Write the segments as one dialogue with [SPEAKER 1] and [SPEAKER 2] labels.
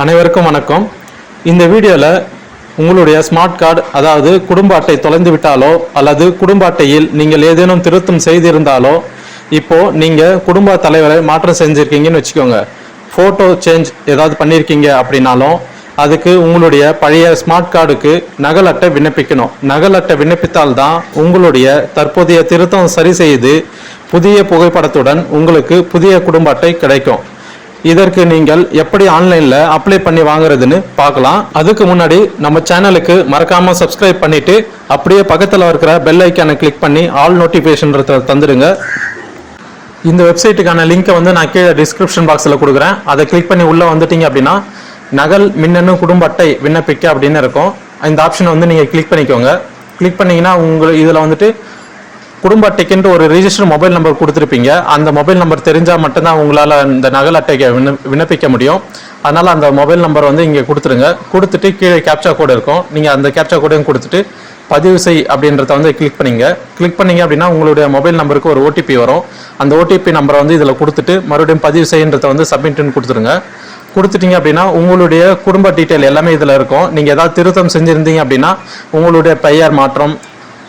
[SPEAKER 1] அனைவருக்கும் வணக்கம். இந்த வீடியோவில் உங்களுடைய ஸ்மார்ட் கார்டு அதாவது குடும்ப அட்டை தொலைந்து விட்டாலோ அல்லது குடும்ப அட்டையில் நீங்கள் ஏதேனும் திருத்தம் செய்திருந்தாலோ இப்போ நீங்கள் குடும்ப தலைவரை மாற்றம் செஞ்சுருக்கீங்கன்னு வச்சுக்கோங்க. ஃபோட்டோ சேஞ்ச் ஏதாவது பண்ணியிருக்கீங்க அப்படின்னாலும் அதுக்கு உங்களுடைய பழைய ஸ்மார்ட் கார்டுக்கு நகல் அட்டை விண்ணப்பிக்கணும். நகல் அட்டை விண்ணப்பித்தால்தான் உங்களுடைய தற்போதைய திருத்தம் சரி செய்து புதிய புகைப்படத்துடன் உங்களுக்கு புதிய குடும்ப அட்டை கிடைக்கும். இதற்கு நீங்கள் எப்படி ஆன்லைன்ல அப்ளை பண்ணி வாங்குறதுன்னு பார்க்கலாம். அதுக்கு முன்னாடி நம்ம சேனலுக்கு மறக்காம சப்ஸ்கிரைப் பண்ணிட்டு அப்படியே பக்கத்தில் இருக்கிற பெல் ஐக்கானை கிளிக் பண்ணி ஆல் நோட்டிஃபிகேஷன் தந்துடுங்க. இந்த வெப்சைட்டுக்கான லிங்கை வந்து நான் கீழே டிஸ்கிரிப்ஷன் பாக்ஸில் கொடுக்குறேன். அதை கிளிக் பண்ணி உள்ளே வந்துட்டீங்க அப்படின்னா நகல் மின்னணு குடும்ப அட்டை விண்ணப்பிக்க அப்படின்னு இருக்கும். இந்த ஆப்ஷனை வந்து நீங்கள் கிளிக் பண்ணிக்கோங்க. கிளிக் பண்ணிங்கன்னா உங்கள் இதில் வந்துட்டு குடும்ப அட்டைக்குன்ட்டு ஒரு ரிஜிஸ்டர் மொபைல் நம்பர் கொடுத்துருப்பீங்க. அந்த மொபைல் நம்பர் தெரிஞ்சால் மட்டும்தான் உங்களால் இந்த நகல் அட்டைக்கு விண்ண விண்ணப்பிக்க முடியும். அதனால் அந்த மொபைல் நம்பர் வந்து இங்கே கொடுத்துருங்க. கொடுத்துட்டு கீழே கேப்சா கோடு இருக்கும். நீங்கள் அந்த கேப்சா கோடையும் கொடுத்துட்டு பதிவு செய் அப்படின்றத வந்து கிளிக் பண்ணிங்க. கிளிக் பண்ணீங்க அப்படின்னா உங்களுடைய மொபைல் நம்பருக்கு ஒரு ஓடிபி வரும். அந்த ஓடிபி நம்பரை வந்து இதில் கொடுத்துட்டு மறுபடியும் பதிவு செய்யன்றத வந்து சப்மிட்னு கொடுத்துருங்க. கொடுத்துட்டீங்க அப்படின்னா உங்களுடைய குடும்ப டீட்டெயில் எல்லாமே இதில் இருக்கும். நீங்கள் ஏதாவது திருத்தம் செஞ்சுருந்தீங்க அப்படின்னா உங்களுடைய பெயர் மாற்றம்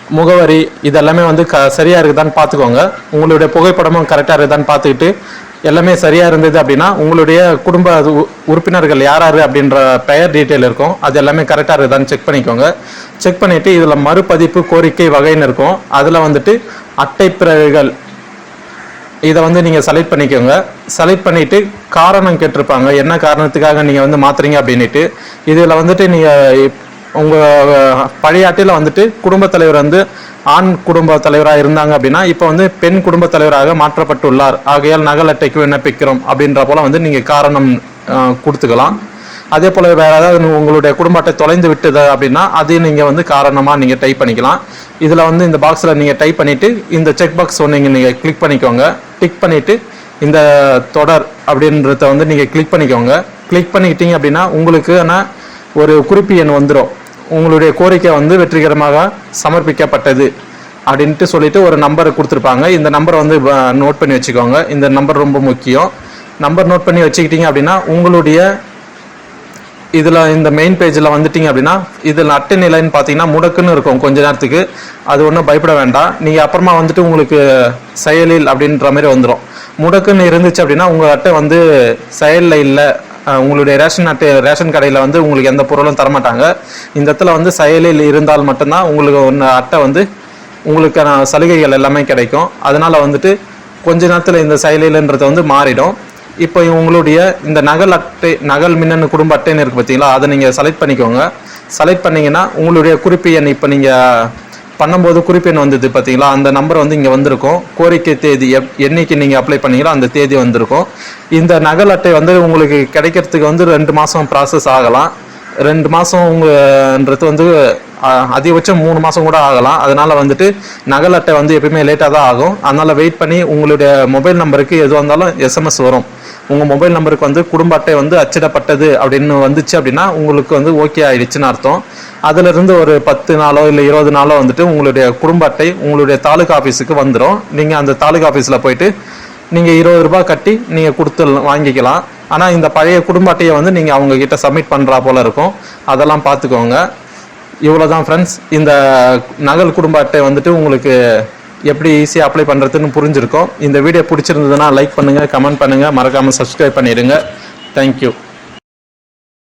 [SPEAKER 1] முகவரி இதெல்லாமே வந்து க சரியாக இருக்குதான்னு பார்த்துக்கோங்க உங்களுடைய புகைப்படமும் கரெக்டாக இருக்குதான்னு பார்த்துக்கிட்டு எல்லாமே சரியாக இருந்தது அப்படின்னா உங்களுடைய குடும்ப உ- உறுப்பினர்கள் யார் யார் அப்படின்ற பெயர் டீட்டெயில் இருக்கும். அது எல்லாமே கரெக்டாக இருக்குதான்னு செக் பண்ணிக்கோங்க. செக் பண்ணிவிட்டு இதில் மறுபதிப்பு கோரிக்கை வகைன்னு இருக்கும். அதில் வந்துட்டு அட்டை பிறகுகள். இதை வந்து நீங்கள் செலக்ட் பண்ணிக்கோங்க. செலக்ட் பண்ணிவிட்டு காரணம் கேட்டிருப்பாங்க. என்ன காரணத்துக்காக நீங்கள் வந்து மாற்றுறீங்க அப்படின்ட்டு இதில் வந்துட்டு நீங்கள் உங்கள் பழைய அட்டையில் வந்துட்டு குடும்பத் தலைவர் வந்து ஆண் குடும்ப தலைவராக இருந்தாங்க அப்படின்னா இப்போ வந்து பெண் குடும்ப தலைவராக மாற்றப்பட்டுள்ளார். ஆகையால் நகல் அட்டைக்கு விண்ணப்பிக்கிறோம் அப்படின்ற போல வந்து நீங்கள் காரணம் கொடுத்துக்கலாம். அதே போல் வேறு ஏதாவது உங்களுடைய குடும்ப அட்டை தொலைந்து விட்டது அப்படின்னா அதையும் நீங்கள் வந்து காரணமாக நீங்கள் டைப் பண்ணிக்கலாம். இதில் வந்து இந்த பாக்ஸில் நீங்கள் டைப் பண்ணிவிட்டு இந்த செக் பாக்ஸ் ஒன்று நீங்கள் கிளிக் பண்ணிக்கோங்க. டிக் பண்ணிவிட்டு இந்த தொடர் அப்படின்றத வந்து நீங்கள் கிளிக் பண்ணிக்கோங்க. கிளிக் பண்ணிக்கிட்டீங்க அப்படின்னா உங்களுக்கான ஒரு குறிப்பு எண் வந்துடும் உங்களுடைய கோரிக்கை வந்து வெற்றிகரமாக சமர்ப்பிக்கப்பட்டது அப்படின்ட்டு சொல்லிட்டு ஒரு நம்பர் கொடுத்துருப்பாங்க. இந்த நம்பரை வந்து நோட் பண்ணி வச்சுக்கோங்க. இந்த நம்பர் ரொம்ப முக்கியம். நம்பர் நோட் பண்ணி வச்சுக்கிட்டீங்க அப்படின்னா உங்களுடைய இதில் இந்த மெயின் பேஜில் வந்துட்டீங்க அப்படின்னா இதில் அட்டை நிலைன்னு பார்த்தீங்கன்னா முடக்குன்னு இருக்கும் கொஞ்ச நேரத்துக்கு. அது ஒன்றும் பயப்பட வேண்டாம். நீங்கள் அப்புறமா வந்துட்டு உங்களுக்கு செயலில் அப்படின்ற மாதிரி வந்துடும் முடக்குன்னு இருந்துச்சு அப்படின்னா உங்கள் அட்டை வந்து செயலில் இல்லை உங்களுடைய ரேஷன் அட்டை ரேஷன் கடையில் வந்து உங்களுக்கு எந்த பொருளும் தரமாட்டாங்க. இந்த இடத்துல வந்து செயலில் இருந்தால் மட்டும்தான் உங்களுக்கு ஒன்று அட்டை வந்து உங்களுக்கான சலுகைகள் எல்லாமே கிடைக்கும். அதனால் வந்துட்டு கொஞ்ச நேரத்தில் இந்த செயலிலன்றது வந்து மாறிடும். இப்போ உங்களுடைய இந்த நகல் அட்டை நகல் மின்னணு குடும்ப அட்டைன்னு இருக்குது பார்த்தீங்களா அதை நீங்கள் செலக்ட் பண்ணிக்கோங்க. செலக்ட் பண்ணிங்கன்னா உங்களுடைய குறிப்பு எண் இப்போ நீங்கள் பண்ணும்போது குறிப்பு எண் வந்தது பார்த்தீங்களா அந்த நம்பர் வந்து இங்கே வந்திருக்கும். கோரிக்கை தேதி எப் என்னைக்கு நீங்கள் அப்ளை பண்ணீங்களோ அந்த தேதி வந்திருக்கும். இந்த நகல் அட்டை வந்து உங்களுக்கு கிடைக்கிறதுக்கு வந்து ரெண்டு மாதம் ப்ராசஸ் ஆகலாம். ரெண்டு மாதம் உங்கன்றது வந்து அதிகபட்சம் மூணு மாதம் கூட ஆகலாம். அதனால் வந்துட்டு நகல் அட்டை வந்து எப்பயுமே லேட்டாக தான் ஆகும். அதனால் வெயிட் பண்ணி உங்களுடைய மொபைல் நம்பருக்கு எதுவாக இருந்தாலும் எஸ்எம்எஸ் வரும். உங்கள் மொபைல் நம்பருக்கு வந்து குடும்ப அட்டை வந்து அச்சிடப்பட்டது அப்படின்னு வந்துச்சு அப்படின்னா உங்களுக்கு வந்து ஓகே ஆயிடுச்சுன்னு அர்த்தம். அதிலிருந்து ஒரு பத்து நாளோ இல்லை இருபது நாளோ வந்துட்டு உங்களுடைய குடும்ப அட்டை உங்களுடைய தாலுகா ஆஃபீஸுக்கு வந்துடும் நீங்கள் அந்த தாலுகா ஆஃபீஸில் போயிட்டு நீங்கள் இருபது ரூபாய் கட்டி நீங்கள் கொடுத்து வாங்கிக்கலாம். ஆனால் இந்த பழைய குடும்ப அட்டையை வந்து நீங்கள் அவங்கக்கிட்ட சப்மிட் பண்ணுறா போல இருக்கும். அதெல்லாம் பார்த்துக்கோங்க. இவ்வளோ தான் ஃப்ரெண்ட்ஸ் இந்த நகல் குடும்ப அட்டை வந்துட்டு உங்களுக்கு எப்படி ஈஸியாக அப்ளை பண்ணுறதுன்னு புரிஞ்சிருக்கும். இந்த வீடியோ பிடிச்சிருந்ததுன்னா லைக் பண்ணுங்கள் கமெண்ட் பண்ணுங்கள் மறக்காமல் சப்ஸ்கிரைப் பண்ணிடுங்க. தேங்க்யூ